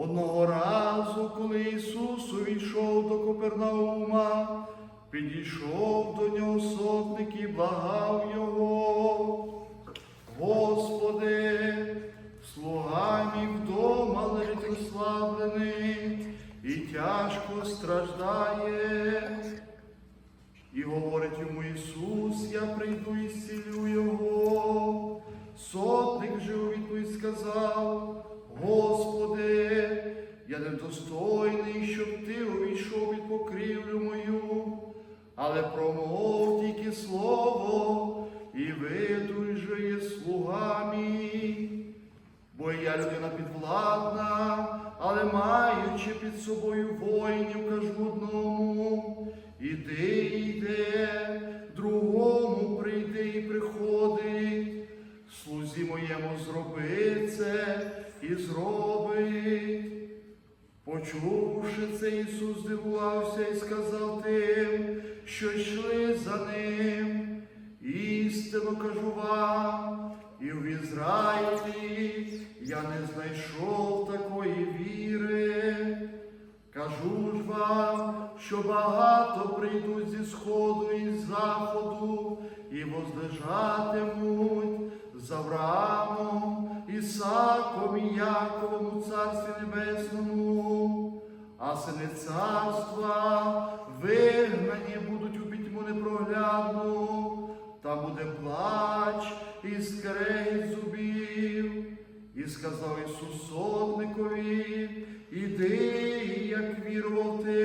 Одного разу, коли Ісус увійшов до Копернаума, підійшов до нього сотник і благав його. Господи, слуга мій вдома лежить розслаблений і тяжко страждає. І говорить йому Ісус, я прийду і зцілю його. Сотник же у відповідь сказав, Господи, недостойний, щоб ти увійшов під покрівлю мою, але промов тільки слово, і видуй же є слуга мій. Бо я людина підвладна, але маючи під собою воїнів, кажу одному, іди, йде, другому прийди і приходить, слузі моєму зроби це і зробить. Почувши це, Ісус здивувався і сказав тим, що йшли за ним. Істинно кажу вам, і в Ізраїлі я не знайшов такої віри. Кажу ж вам, що багато прийдуть зі сходу і з заходу, і возлежатимуть з Авраамом, Ісаком і Яковом у Царстві Небесному, а сини царства вигнані будуть у пітьму непроглядну, та буде плач і скрегіт зубів. І сказав Ісус сотникові, іди, як вірував ти,